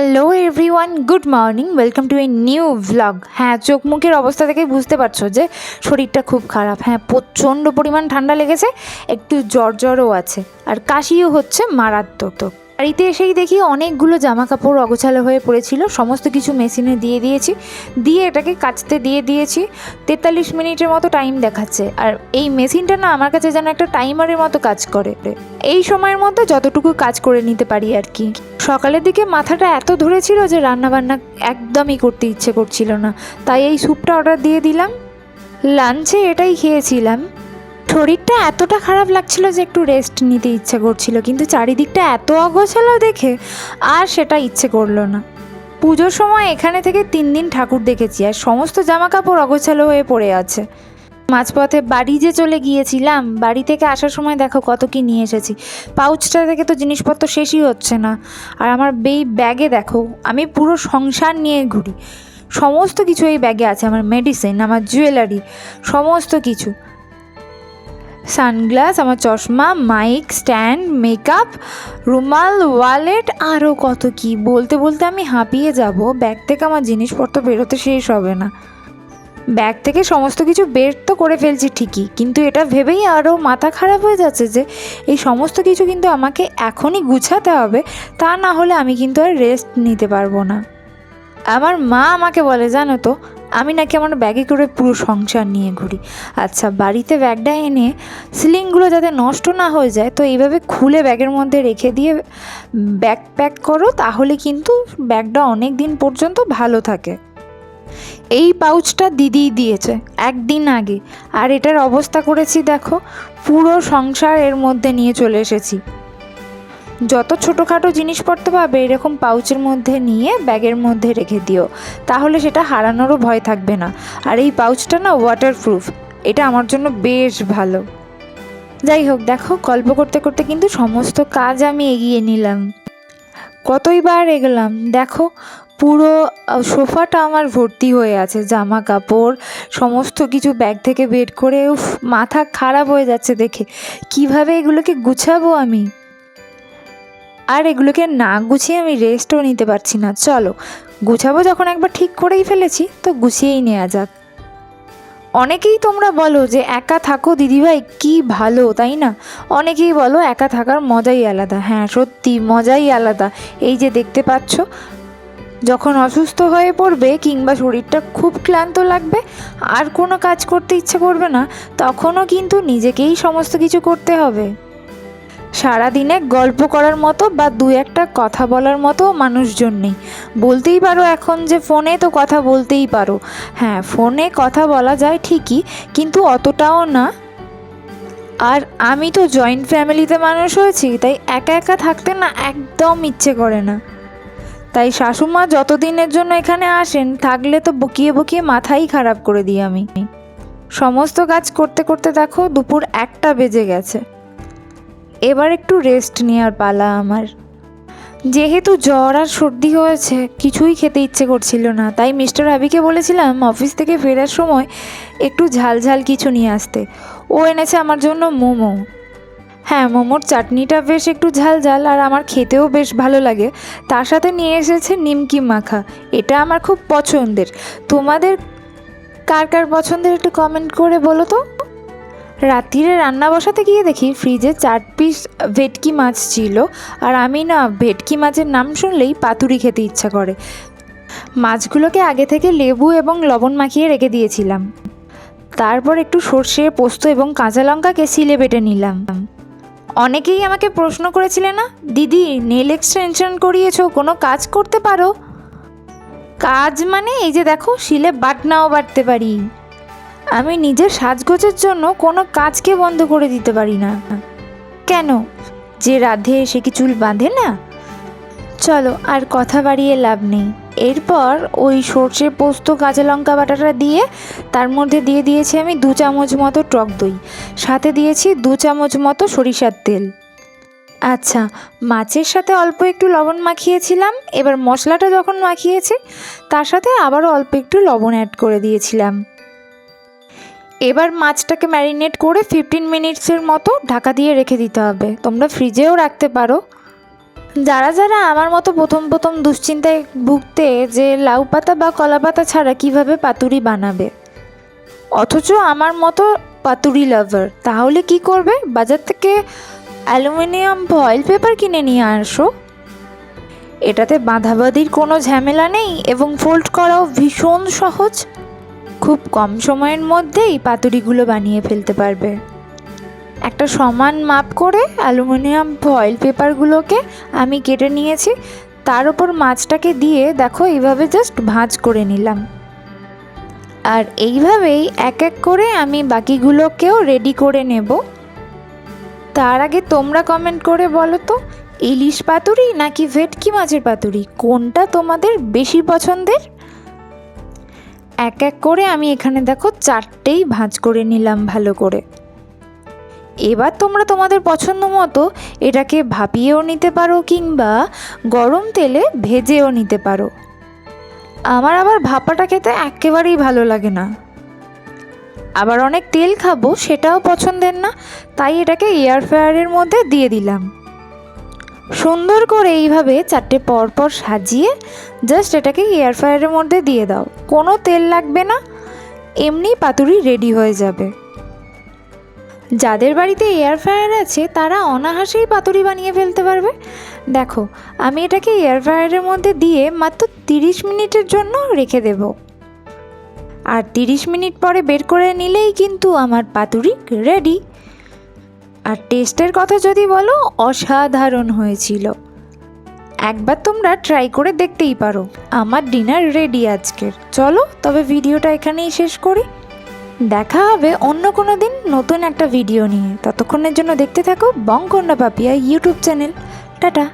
Hello everyone good morning welcome to a new vlog হ্যাঁ চোখ মুখের অবস্থা থেকে বুঝতে পারছ যে শরীরটা খুব খারাপ। হ্যাঁ প্রচণ্ড পরিমাণ ঠান্ডা লেগেছে, একটু জ্বর জ্বরও আছে। আর কাশিও হচ্ছে মারাত্মক। বাড়িতে এসেই দেখি অনেকগুলো জামা কাপড় অগোছালো হয়ে পড়েছিল। সমস্ত কিছু মেশিনে দিয়ে দিয়েছি। দিয়ে এটাকে কাচতে দিয়ে দিয়েছি। তেতাল্লিশ মিনিটের মতো টাইম দেখাচ্ছে। আর এই মেশিনটা না আমার কাছে যেন একটা টাইমারের মতো কাজ করে। এই সময়ের মধ্যে যতটুকু কাজ করে নিতে পারি আর কি। সকালের দিকে মাথাটা এত ধরেছিল যে রান্নাবান্না একদমই করতে ইচ্ছে করছিল না। তাই এই স্যুপটা অর্ডার দিয়ে দিলাম। লাঞ্চে এটাই খেয়েছিলাম। শরীরটা এতটা খারাপ লাগছিল যে একটু রেস্ট নিতে ইচ্ছে করছিল, কিন্তু চারিদিকটা এত অগোছালো দেখে আর সেটা ইচ্ছে করল না। পুজোর সময় এখানে থেকে তিন দিন ঠাকুর দেখেছি আর সমস্ত জামা কাপড় অগোছালো হয়ে পড়ে আছে। মাঝপথে বাড়ি যে চলে গিয়েছিলাম, বাড়ি থেকে আসার সময় দেখো কত কি নিয়ে এসেছি। পাউচটা থেকে তো জিনিসপত্র শেষই হচ্ছে না। আর আমার এই ব্যাগে দেখো, আমি পুরো সংসার নিয়ে ঘুরি। সমস্ত কিছু এই ব্যাগে আছে, আমার মেডিসিন আমার জুয়েলারি সমস্ত কিছু। সানগ্লাস, আমার চশমা, মাইক, স্ট্যান্ড, মেকআপ, রুমাল, ওয়ালেট আরও কত কি। বলতে বলতে আমি হাঁপিয়ে যাব। ব্যাগ থেকে আমার জিনিসপত্র বেরোতে শেষ হবে না। ব্যাগ থেকে সমস্ত কিছু বের তো করে ফেলছি ঠিকই, কিন্তু এটা ভেবেই আরও মাথা খারাপ হয়ে যাচ্ছে যে, এই সমস্ত কিছু কিন্তু আমাকে এখনই গুছাতে হবে, তা না হলে আমি কিন্তু আর রেস্ট নিতে পারব না। আমার মা আমাকে বলে, জানো তো আমি নাকি আমার ব্যাগে করে পুরো সংসার নিয়ে ঘুরি। আচ্ছা বাড়িতে ব্যাগটা এনে সিলিংগুলো যাতে নষ্ট না হয়ে যায়, তো এইভাবে খুলে ব্যাগের মধ্যে রেখে দিয়ে ব্যাগ প্যাক করো, তাহলে কিন্তু ব্যাগটা অনেক দিন পর্যন্ত ভালো থাকে। এই পাউচটা দিদিই দিয়েছে, একদিন আগে। আর এটার অবস্থা করেছি, দেখো, পুরো সংসার এর মধ্যে নিয়ে চলে এসেছি। যত ছোটোখাটো জিনিসপত্র পাবে এরকম পাউচের মধ্যে নিয়ে ব্যাগের মধ্যে রেখে দিও। তাহলে সেটা হারানোরও ভয় থাকবে না। আর এই পাউচটা না ওয়াটারপ্রুফ এটা আমার জন্য বেশ ভালো। যাই হোক, দেখো, গল্প করতে করতে কিন্তু সমস্ত কাজ আমি এগিয়ে নিলাম। কতইবার এগোলাম। দেখো, পুরো সোফাটা আমার ভর্তি হয়ে আছে। জামা কাপড় সমস্ত কিছু ব্যাগ থেকে বের করে মাথা খারাপ হয়ে যাচ্ছে দেখে। কীভাবে এগুলোকে গুছাবো আমি? আর এগুলোকে না গুছিয়ে আমি রেস্টও নিতে পারছি না। চলো, গুছাবো যখন একবার ঠিক করেই ফেলেছি, তো গুছিয়েই নেওয়া যাক। অনেকেই তোমরা বলো যে একা থাকো, দিদিভাই, কি ভালো, তাই না? অনেকেই বলো একা থাকার মজাই আলাদা। হ্যাঁ সত্যি, মজাই আলাদা। এই যে দেখতে পাচ্ছ, যখন অসুস্থ হয়ে পড়বে কিংবা শরীরটা খুব ক্লান্ত লাগবে, আর কোনো কাজ করতে ইচ্ছে করবে না, তখনও কিন্তু নিজেকেই সমস্ত কিছু করতে হবে। সারাদিনে গল্প করার মতো বা দু একটা কথা বলার মতো মানুষজন নেই। বলতেই পারো এখন যে ফোনে তো কথা বলতেই পারো। হ্যাঁ ফোনে কথা বলা যায় ঠিকই, কিন্তু অতটাও না। আর আমি তো জয়েন্ট ফ্যামিলিতে মানুষ হয়েছি, তাই একা একা থাকতে না একদম ইচ্ছে করে না। তাই শাশুমা যতদিনের জন্য এখানে আসেন, থাকলে তো বকিয়ে বকিয়ে মাথাই খারাপ করে দিই আমি। সমস্ত কাজ করতে করতে দেখো দুপুর একটা বেজে গেছে। এবার একটু রেস্ট নেওয়ার পালা আমার। যেহেতু জ্বর আর সর্দি হয়েছে, কিছুই খেতে ইচ্ছে করছিল না। তাই মিস্টার আবিকে বলেছিলাম অফিস থেকে ফেরার সময় একটু ঝাল ঝাল কিছু নিয়ে আসতে। ও এনেছে আমার জন্য মোমো। হ্যাঁ মোমোর চাটনিটা বেশ একটু ঝাল ঝাল আর আমার খেতেও বেশ ভালো লাগে। তার সাথে নিয়ে এসেছে নিমকি মাখা। এটা আমার খুব পছন্দের। তোমাদের কার কার পছন্দের একটু কমেন্ট করে বলো তো? রাত্রিরে রান্না বসাতে গিয়ে দেখি ফ্রিজে চার পিস ভেটকি মাছ ছিল। আর আমি না ভেটকি মাছের নাম শুনলেই পাতুরি খেতে ইচ্ছা করে। মাছগুলোকে আগে থেকে লেবু এবং লবণ মাখিয়ে রেখে দিয়েছিলাম। তারপর একটু সর্ষে পোস্ত এবং কাঁচা লঙ্কাকে সিলে বেটে নিলাম। অনেকেই আমাকে প্রশ্ন করেছিলে না, দিদি, নেল এক্সটেনশন করিয়েছো, কোনো কাজ করতে পারো? কাজ মানে এই যে দেখো, শিলে বাটনাও বাটতে পারি। আমি নিজের সাজগোজের জন্য কোনো কাজকে বন্ধ করে দিতে পারি না। কেন? যে রাধে সে কি চুল বাঁধে না? চলো, আর কথা বাড়িয়ে লাভ নেই। এরপর ওই সর্ষে পোস্ত, কাঁচা লঙ্কা বাটাটা দিয়ে তার মধ্যে দিয়ে দিয়েছি আমি দু চামচ মতো টক দই। সাথে দিয়েছি দু চামচ মতো সরিষার তেল। আচ্ছা মাছের সাথে অল্প একটু লবণ মাখিয়েছিলাম। এবার মশলাটা যখন মাখিয়েছি, তার সাথে আবারও অল্প একটু লবণ অ্যাড করে দিয়েছিলাম। এবার মাছটাকে ম্যারিনেট করে ফিফটিন মিনিটসের মতো ঢাকা দিয়ে রেখে দিতে হবে। তোমরা ফ্রিজেও রাখতে পারো। যারা যারা আমার মতো প্রথম প্রথম দুশ্চিন্তায় ভুগতে যে লাউ পাতা বা কলা পাতা ছাড়া কীভাবে পাতুরি বানাবে? অথচ আমার মতো পাতুরি লাভার তাহলে কি করবে? বাজার থেকে অ্যালুমিনিয়াম ফয়েল পেপার কিনে নিয়ে আসো। এটাতে বাঁধাবাঁধির কোনো ঝামেলা নেই এবং ফোল্ড করাও ভীষণ সহজ। খুব কম সময়ের মধ্যেই পাতুরিগুলো বানিয়ে ফেলতে পারবে। একটা সমান মাপ করে অ্যালুমিনিয়াম ফয়েল পেপারগুলোকে আমি কেটে নিয়েছি। তার উপর মাছটাকে দিয়ে দেখো এইভাবে জাস্ট ভাঁজ করে নিলাম। আর এইভাবেই এক এক করে আমি বাকিগুলোকেও রেডি করে নেব। তার আগে তোমরা কমেন্ট করে বলো তো, ইলিশ পাতুরি নাকি ভেটকি মাছের পাতুরি? কোনটা তোমাদের বেশি পছন্দের? এক এক করে আমি এখানে দেখো চারটেই ভাঁজ করে নিলাম ভালো করে। এবার তোমরা তোমাদের পছন্দ মতো এটাকে ভাপিয়েও নিতে পারো কিংবা গরম তেলে ভেজেও নিতে পারো। আমার আবার ভাপাটা খেতে একেবারেই ভালো লাগে না। আবার অনেক তেল খাব সেটাও পছন্দের না, তাই এটাকে এয়ার ফ্রায়ারের মধ্যে দিয়ে দিলাম। সুন্দর করে এইভাবে চারটে পরপর সাজিয়ে জাস্ট এটাকে এয়ার ফ্রায়ারের মধ্যে দিয়ে দাও। কোনো তেল লাগবে না, এমনি পাতুরি রেডি হয়ে যাবে। যাদের বাড়িতে এয়ার ফ্রায়ার আছে, তারা অনাহাসেই পাতুরি বানিয়ে ফেলতে পারবে। দেখো, আমি এটাকে এয়ার ফ্রায়ারের মধ্যে দিয়ে মাত্র তিরিশ মিনিটের জন্য রেখে দেব। আর তিরিশ মিনিট পরে বের করে নিলেই কিন্তু আমার পাতুরি রেডি আর টেস্টের কথা যদি বলো, অসাধারণ হয়েছিল। একবার তোমরা ট্রাই করে দেখতেই পারো। আমার ডিনার রেডি আজকের। চলো, তবে ভিডিওটা এখানেই শেষ করি। দেখা হবে অন্য কোনো দিন নতুন একটা ভিডিও নিয়ে। ততক্ষণের জন্য দেখতে থাকো Bangakanya Papiya YouTube channel. Tata.